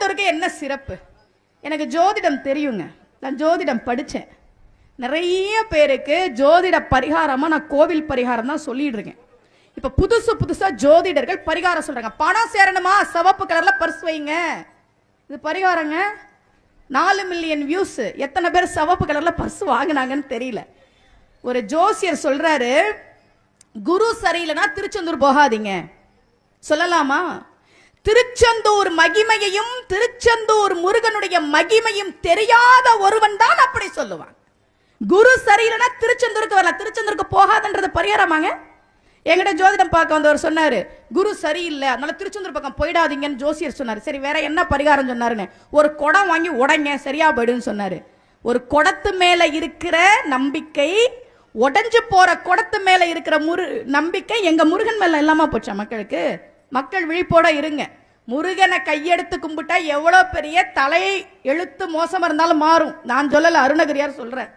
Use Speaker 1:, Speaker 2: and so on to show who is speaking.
Speaker 1: திருச்செந்தூருக்கு என்ன சிறப்பு? எனக்கு ஜோதிடம் தெரியுங்க. நான் ஜோதிடம் படித்தேன் நிறைய பேருக்கு ஜோதிட பரிகாரமாக நான் கோவில் பரிகாரம் தான் சொல்லிட்டு இருக்கேன் இப்போ புதுசு புதுசாக ஜோதிடர்கள் பரிகாரம் சொல்கிறாங்க பணம் சேரணுமா? சிவப்பு கலரில் பர்ஸ் வைங்க. இது பரிகாரங்க. நாலு மில்லியன் வியூஸ் எத்தனை பேர் சிவப்பு கலரில் பர்ஸ் வாங்கினாங்கன்னு தெரியல. ஒரு ஜோசியர் சொல்கிறாரு குரு சரியில்லைன்னா திருச்செந்தூர் போகாதீங்க. சொல்லலாமா? திருச்செந்தூர் மகிமையையும் திருச்செந்தூர் முருகனுடைய மகிமையும் தெரியாத ஒருவன் தான் அப்படி சொல்லுவான். குரு சரியில்லைனா திருச்செந்தூருக்கு வரல திருச்செந்தூருக்கு போகாதன்றது பரிகாரமாங்க? எங்கிட்ட ஜோதிடம் பார்க்க வந்தவர் சொன்னாரு குரு சரியில்லை அதனால திருச்செந்தூர் பக்கம் போயிடாதீங்கன்னு ஜோசியர் சொன்னாரு. சரி வேற என்ன பரிகாரம் சொன்னாருன்னு. ஒரு குடம் வாங்கி உடைங்க சரியா போயிடுன்னு சொன்னாரு. ஒரு குடத்து மேல இருக்கிற நம்பிக்கை உடைஞ்சு போற குடத்து மேல இருக்கிற முரு நம்பிக்கை எங்க முருகன் மேல இல்லாம போச்சா மக்களுக்கு? மக்கள் விழிப்போட இருங்க. முருகனை கையெடுத்து கும்பிட்டா எவ்வளோ பெரிய தலை எழுத்து மோசமாக இருந்தாலும் மாறும். நான் சொல்லலை அருணகிரியார் சொல்கிறேன்